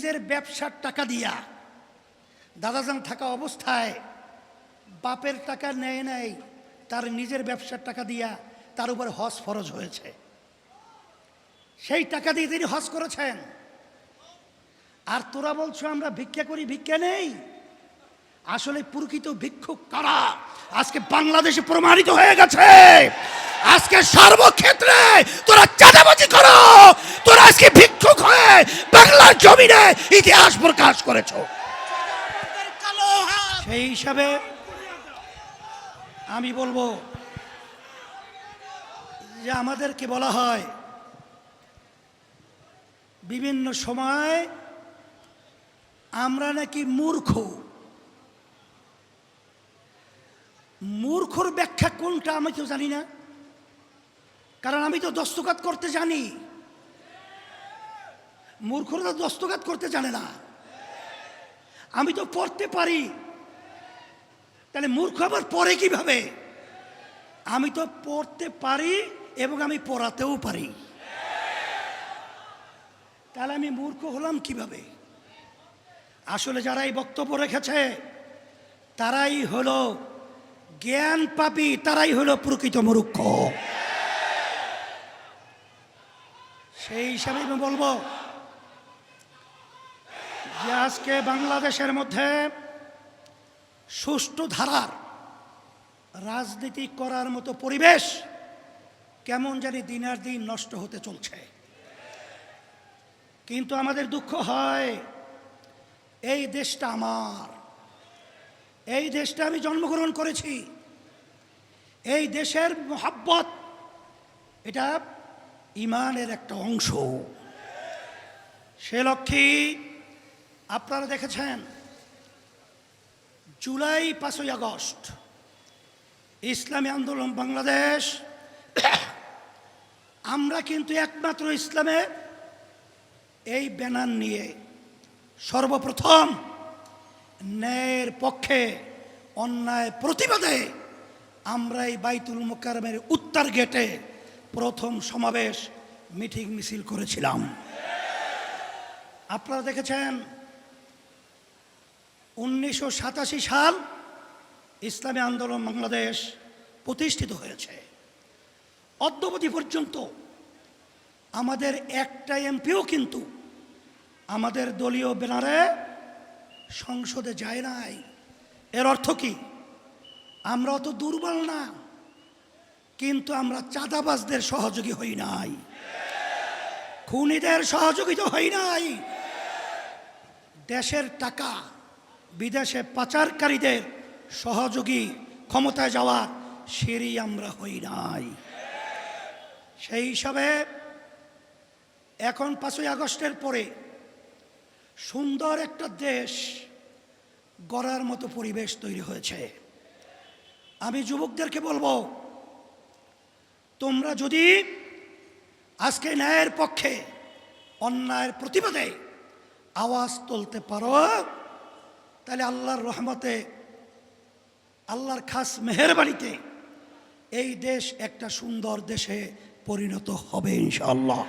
নিজের ব্যবসার টাকা দিয়া দাদাজান থাকা অবস্থায় বাপের টাকা নেয় নেয় তার নিজের ব্যবসার টাকা দিয়া তার উপর হজ ফরজ হয়েছে। সেই টাকা দিয়ে তিনি হজ করেছেন। আর তোরা বলছো আমরা ভিক্ষা করি, ভিক্ষা নেই? আসলে প্রকৃত ভিক্ষুক কারা? আজকে বাংলাদেশে প্রমাণিত হয়ে গেছে। আজকে সর্বক্ষেত্রে তোরা চাঁদাবাজি করো। তোরা আজকে ভিক্ষুক হয়ে বাংলার জমিনে ইতিহাস প্রকাশ করেছ। সেই হিসাবে আমি বলব যে আমাদেরকে বলা হয়, বিভিন্ন সময় আমরা নাকি মূর্খ। মূর্খর ব্যাখ্যা কোনটা আমি তো জানি না। কারণ আমি তো দস্তকাত করতে জানি। মূর্খরা দস্তকাত করতে জানে না। আমি তো পড়তে পারি। তাহলে মূর্খ আবার পড়ে কীভাবে? আমি তো পড়তে পারি এবং আমি পড়াতেও পারি। তাহলে আমি মূর্খ হলাম কীভাবে? আসলে যারা এই বক্তব্য রেখেছে, তারাই হলো জ্ঞান পাপি, তারাই হলো প্রকৃত মূর্খ। সেই হিসাবে আমি বলব যে আজকে বাংলাদেশের মধ্যে সুষ্ঠু ধারার রাজনীতি করার মতো পরিবেশ কেমন জানি দিনের দিন নষ্ট হতে চলছে। কিন্তু আমাদের দুঃখ হয়, এই দেশটা আমার, এই দেশটা আমি জন্মগ্রহণ করেছি, এই দেশের মোহাব্বত, এটা ইমানের একটা অংশ। সে লক্ষ্যে আপনারা দেখেছেন? জুলাই পাঁচই আগস্ট, ইসলামী আন্দোলন বাংলাদেশ। আমরা কিন্তু একমাত্র ইসলামে এই ব্যানার নিয়ে সর্বপ্রথম ন্যায়ের পক্ষে অন্যায় প্রতিবাদে আমরা এই বাইতুল মোকারমের উত্তর গেটে প্রথম সমাবেশ মিটিং মিছিল করেছিলাম। আপনারা দেখেছেন? উনিশশো সাতাশি সাল ইসলামী আন্দোলন বাংলাদেশ প্রতিষ্ঠিত হয়েছে। অদ্যবধি পর্যন্ত আমাদের একটা এমপিও কিন্তু আমাদের দলীয় ব্যানারে সংসদে যায় নাই। এর অর্থ কি? আমরা অত দুর্বল না, কিন্তু আমরা চাঁদাবাজদের সহযোগী হই নাই। খুনিদের সহযোগিতা হই নাই। দেশের টাকা বিদেশে পাচারকারীদের সহযোগী ক্ষমতায় যাওয়ার সেরি আমরা হই নাই। সেই হিসাবে এখন পাঁচই আগস্টের পরে সুন্দর একটা দেশ গড়ার মতো পরিবেশ তৈরি হয়েছে। আমি যুবকদেরকে বলব, তোমরা যদি আজকে ন্যায়ের পক্ষে অন্যায়ের প্রতিবাদে আওয়াজ তুলতে পারো তাহলে আল্লাহর রহমতে, আল্লাহর খাস মেহরবানিতে এই দেশ একটা সুন্দর দেশে পরিণত হবে ইনশাল্লাহ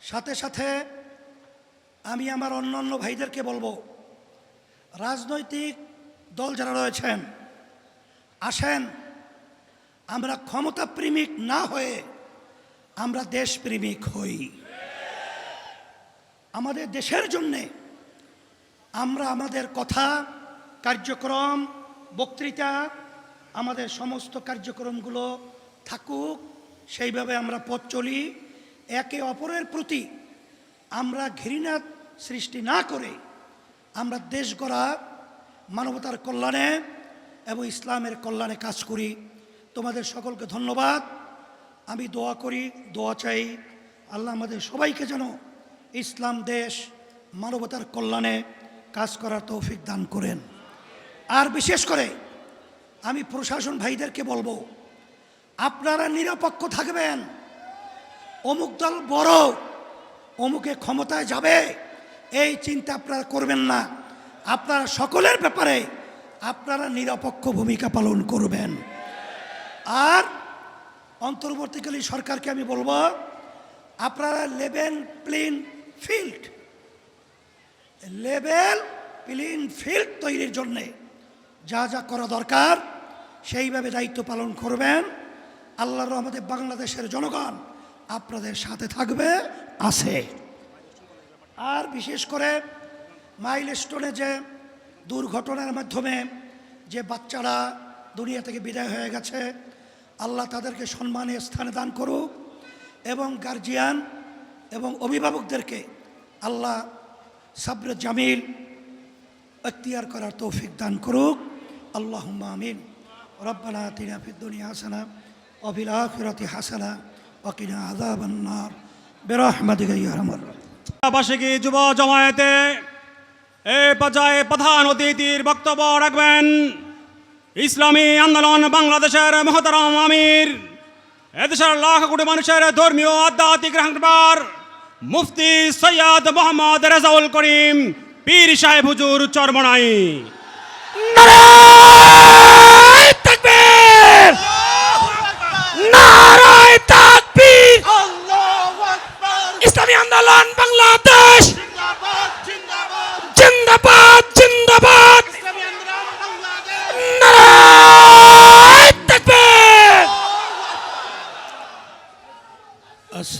সাথে সাথে আমি আমার অন্য অন্য ভাইদেরকে বলব, রাজনৈতিক দল যারা রয়েছেন, আসেন, আমরা ক্ষমতা প্রেমিক না হয়ে আমরা দেশপ্রেমিক হই। আমাদের দেশের জন্যে আমরা আমাদের কথা, কার্যক্রম, বক্তৃতা, আমাদের সমস্ত কার্যক্রমগুলো থাকুক, সেইভাবে আমরা পথ চলি। একে অপরের প্রতি আমরা ঘৃণা সৃষ্টি না করে আমরা দেশ গড়া, মানবতার কল্যাণে এবং ইসলামের কল্যাণে কাজ করি। তোমাদের সকলকে ধন্যবাদ। আমি দোয়া করি, দোয়া চাই, আল্লাহ আমাদের সবাইকে যেন ইসলাম দেশ, মানবতার কল্যাণে কাজ করার তৌফিক দান করেন। আর বিশেষ করে আমি প্রশাসন ভাইদেরকে বলব, আপনারা নিরপেক্ষ থাকবেন। অমুক দল বড়, অমুকে ক্ষমতায় যাবে, এই চিন্তা আপনারা করবেন না। আপনারা সকলের ব্যাপারে আপনারা নিরপেক্ষ ভূমিকা পালন করবেন। আর অন্তর্বর্তীকালীন সরকারকে আমি বলব, আপনারা লেবেন playing field. Level playing field তৈরির জন্যে যা যা করা দরকার, সেইভাবে দায়িত্ব পালন করবেন। আল্লাহর রহমতে বাংলাদেশের জনগণ আপনাদের সাথে থাকবে, আছে। আর বিশেষ করে মাইল স্টোনে যে দুর্ঘটনার মাধ্যমে যে বাচ্চারা দুনিয়া থেকে বিদায় হয়ে গেছে, আল্লাহ তাদেরকে সম্মানের স্থানে দান করুক এবং গার্জিয়ান এবং অভিভাবকদেরকে আল্লাহ সাবর জামিল, এখতিয়ার করার তৌফিক দান করুক। আল্লাহ আমিন। রব্বানা তিনা ফিদ্দুনিয়া হাসানা অফিল আখিরাতি হাসানা ওকিনা আযাবান্নার বিরহমাতিকা ইয়া। বার্ষিকী যুব জমায়েতে, এ পর্যায়ে প্রধান অতিথির বক্তব্য রাখবেন ইসলামী আন্দোলন বাংলাদেশের মহতারাম আমির। এদেশের লাখ কোটি মানুষের ধর্মীয়, আধ্যাত্মিক রাহবার মুফতি সৈয়দ মোহাম্মদ রেজাউল করিম পীর সাহেব হুজুর চরমনাই।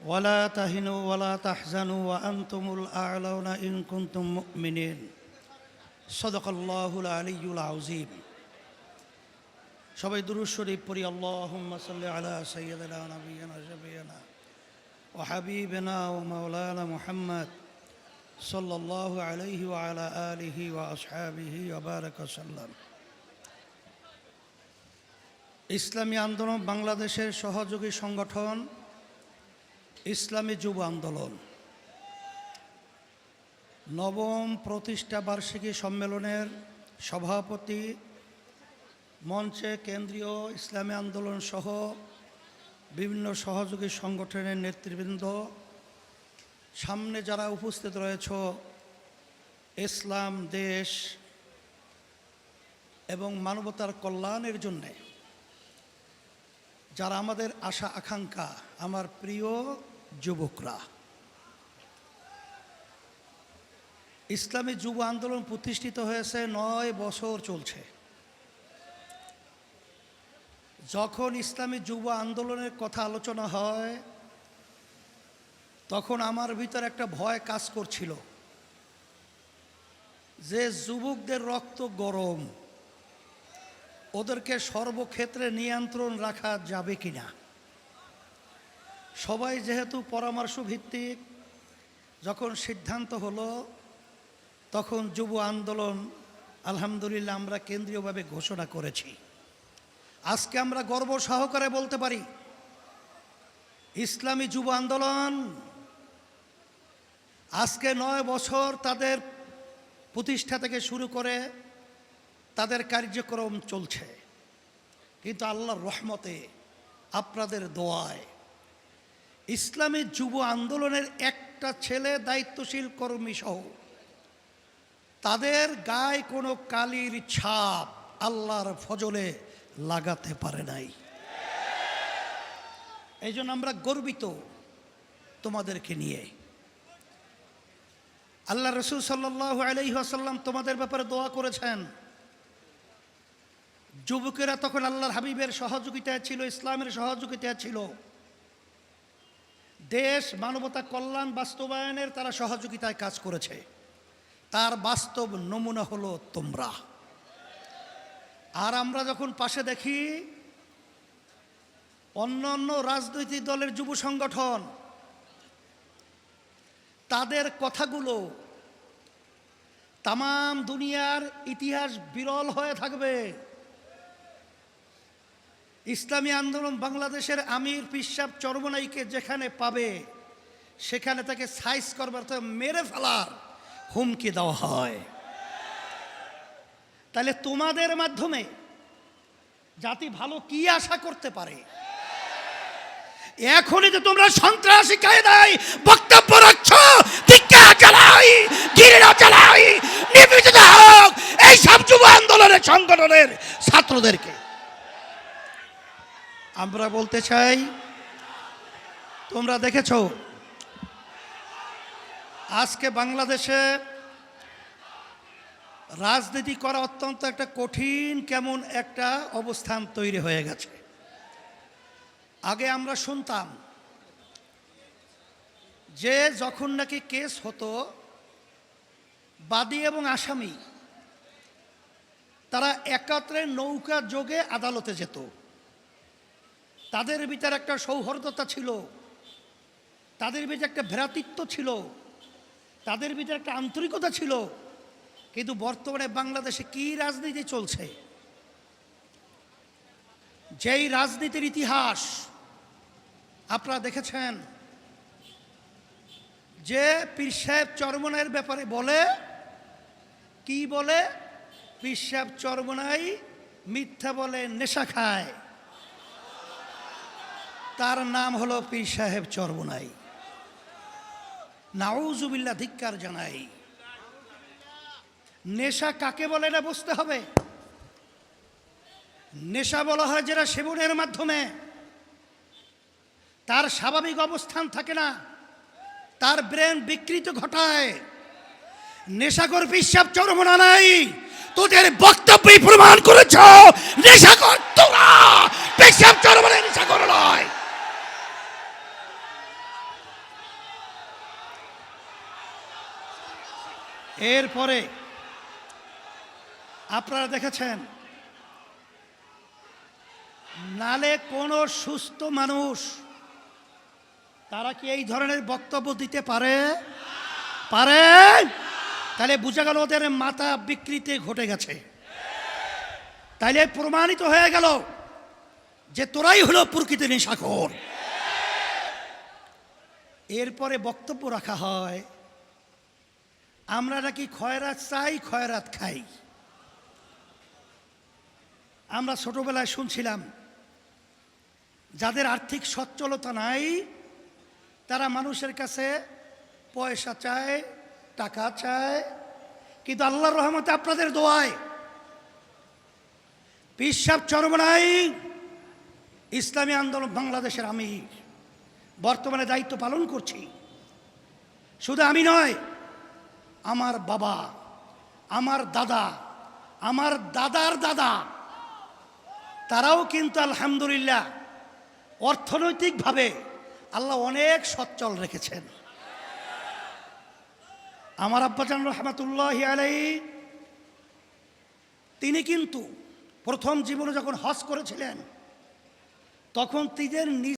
ولا تهنوا ولا تحزنوا وأنتم الأعلون إن كنتم مؤمنين صدق الله العلي العظيم সবাই দুরুদ শরীফ পড়ি আল্লাহুম্মা সাল্লি আলা সাইয়্যিদিনা ওয়া নাবিয়িনা শাফিয়িনা ওয়া হাবিবিনা ওয়া মাওলানা মুহাম্মদ সাল্লাল্লাহু আলাইহি ওয়া আলা আলিহি ওয়া আসহাবিহি ওয়া বারাকা সাল্লাম ইসলামী আন্দোলন বাংলাদেশের সহযোগী সংগঠন ইসলামী যুব আন্দোলন। নবম প্রতিষ্ঠা বার্ষিকী সম্মেলনের সভাপতি মঞ্চে কেন্দ্রীয় ইসলামী আন্দোলন সহ বিভিন্ন সহযোগী সংগঠনের নেতৃবৃন্দ। সামনে যারা উপস্থিত রয়েছ, ইসলাম, দেশ এবং মানবতার কল্যাণের জন্যে, যারা আমাদের আশা, আকাঙ্ক্ষা, আমার প্রিয় যুবকরা। ইসলামী যুব আন্দোলন প্রতিষ্ঠিত হয়েছে নয় বছর চলছে। যখন ইসলামী যুব আন্দোলনের কথা আলোচনা হয়, তখন আমার ভিতর একটা ভয় কাজ করছিল যে যুবকদের রক্ত গরম, ওদেরকে সর্বক্ষেত্রে নিয়ন্ত্রণ রাখা যাবে কিনা। সবাই যেহেতু পরামর্শ ভিত্তিক যখন সিদ্ধান্ত হলো, তখন যুব আন্দোলন, আলহামদুলিল্লাহ আমরা কেন্দ্রীয়ভাবে ঘোষণা করেছি। আজকে আমরা গর্ব সহকারে বলতে পারি, ইসলামী যুব আন্দোলন আজকে নয় বছর তাদের প্রতিষ্ঠা থেকে শুরু করে তাদের কার্যক্রম চলছে। কিন্তু আল্লাহর রহমতে আপনাদের দোয়ায় ইসলামী যুব আন্দোলনের একটা ছেলে দায়িত্বশীল কর্মী সহ। তাদের গায়ে কোনো কালির ছাপ আল্লাহর ফজলে লাগাতে পারে নাই। এই জন্য আমরা গর্বিত তোমাদেরকে নিয়ে। আল্লাহ রসুল সাল্লাহ আলহিহাসাল্লাম তোমাদের ব্যাপারে দোয়া করেছেন। যুবকেরা তখন আল্লাহর হাবিবের সহযোগিতায় ছিল, ইসলামের সহযোগিতায় ছিল। দেশ, মানবতা, কল্যাণ, বাস্তবায়নের তারা সহযোগিতায় কাজ করেছে। তার বাস্তব নমুনা হলো তোমরা। আর আমরা যখন পাশে দেখি, অন্য অন্য রাজনৈতিক দলের যুব সংগঠন, তাদের কথাগুলো তাম দুনিয়ার ইতিহাস বিরল হয়ে থাকবে। ইসলামী আন্দোলন বাংলাদেশের আমির পিসাব চরমনাইকে যেখানে পাবে, সেখানে তাকে সাইজ করবার মেরে ফেলার হুমকি দেওয়া হয়। তাহলে তোমাদের মাধ্যমে জাতি ভালো কি আশা করতে পারে? এখনই যে তোমরা সন্ত্রাসী কায়দায় বক্তব্য রাখছ টিকা চালাই চালাই হোক এই সব যুব আন্দোলনের সংগঠনের ছাত্রদেরকে। আমরা বলতে চাই, তোমরা দেখেছ? আজকে বাংলাদেশে রাজনীতি করা অত্যন্ত একটা কঠিন, কেমন একটা অবস্থান তৈরি হয়ে গেছে। আগে আমরা শুনতাম যে যখন নাকি কেস হতো, বাদী এবং আসামি, তারা একাত্রে নৌকা যোগে আদালতে যেত। তাদের ভিতরে একটা সৌহার্দ্যতা ছিল। তাদের ভিতরে একটা ভ্রাতৃত্ব ছিল। তাদের ভিতরে একটা আন্তরিকতা ছিল। কিন্তু বর্তমানে বাংলাদেশে কি রাজনীতি চলছে? যেই রাজনীতির ইতিহাস আপনারা দেখেছেন, যে পীর সাহেব চরমনাইয়ের ব্যাপারে বলে, কি বলে? পীর সাহেব চরমনাই মিথ্যা বলে নেশা খায়। তার নাম হলো পীর সাহেব চরমনাই নাউজুবিল্লা ধিক্কার জানাই। নেশা কাকে বলে এটা বুঝতে হবে। নেশা বলা হয় যেটা সেবনের মাধ্যমে। তার স্বাভাবিক অবস্থান থাকে না। তার ব্রেন বিকৃত ঘটায়। নেশাকর বিশ্বাব চরমনা নাই তোদের বক্তব্যই প্রমাণ করেছ। নেশাকর তোরা। পেশাব চরমনা নেশাকর নয়। এরপরে আপনারা দেখেছেন, নালে কোনো সুস্থ মানুষ, তারা কি এই ধরনের বক্তব্য দিতে পারে? পারে? তাহলে বোঝা গেল ওদের মাথা বিকৃতি ঘটে গেছে। তাইলে প্রমাণিত হয়ে গেল যে তোরাই হলো প্রকৃতি নেশাখোর। এরপরে বক্তব্য রাখা হয় আমরা নাকি খয়রাত চাই, খয়রাত খাই। আমরা ছোটবেলায় শুনছিলাম, যাদের আর্থিক সচ্ছলতা নাই, তারা মানুষের কাছে পয়সা চায়, টাকা চায়, কিন্তু আল্লাহর রহমতে আপনাদের দোয়ায় পিসাব চরমনাই ইসলামী আন্দোলন বাংলাদেশের আমি বর্তমানে দায়িত্ব পালন করছি। শুধু আমি নয় আমার বাবা, আমার দাদা, আমার দাদার দাদা, তারাও কিন্তু আলহামদুলিল্লাহ অর্থনৈতিকভাবে আল্লাহ অনেক সচ্ছল রেখেছেন। আমার আব্বাজান রহমাতুল্লাহ আলাই তিনি কিন্তু প্রথম জীবনে যখন হজ করেছিলেন, তখন নিজ